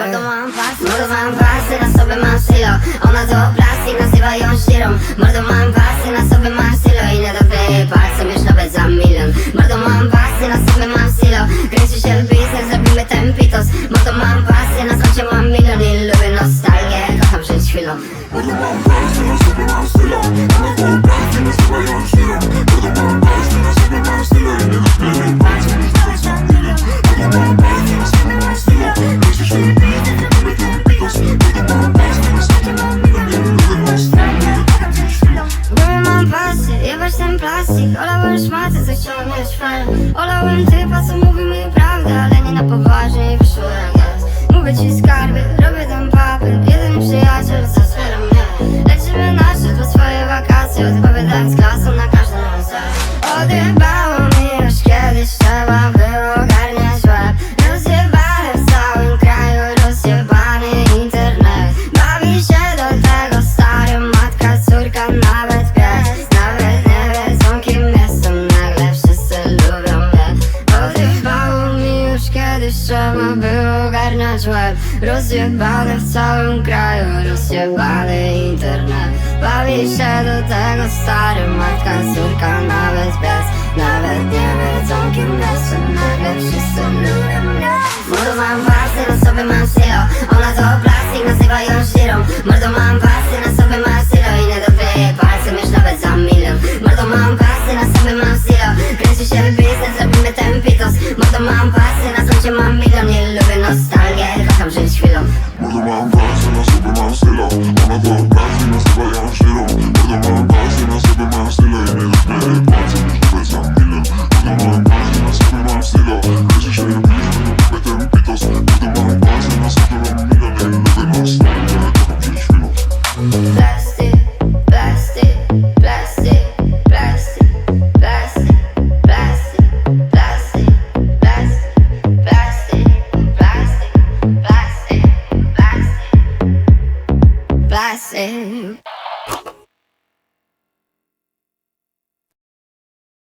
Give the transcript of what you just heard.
Mordo mam na sobie mam silo Ona to plastik, nazywa ją shirą Mordo mam na sobie mam silo I nie dotknę palcem już nawet za Mordo mam pasy, na sobie mam silo Kręci się w jestem plastik Olałem szmatę, co chciałem mieć fan Olałem typa, co mówi mi prawdę, ale nie na poważnie. Kiedyś Trzeba było ogarniać łeb. Rozjebane w całym kraju Rozjebany internet. Bawi się do tego stary Matka, córka, nawet pies. Nawet nie wiedzą kim jestem Nagle wszyscy lubią mnie. Odjebało mi już kiedyś Trzeba było ogarniać łeb. Rozjebane w całym kraju Rozjebany internet. Bawi się do tego stary Matka, córka, nawet pies mam pasy, na sobie mam silo Ona to plastik, nazywa ją shirą Mordo mam pasy, na sobie mam silo I nie jej palcem już nawet za milion Mordo mam pasy, na sobie mam silo Kręci się biznes, robimy ten pitos. Mordo mam pasy, na koncie mam milion. Nie lubię nostalgię, kocham żyć chwilą. Mordo mam pasy, na sobie mam stylo Ona to Brasil.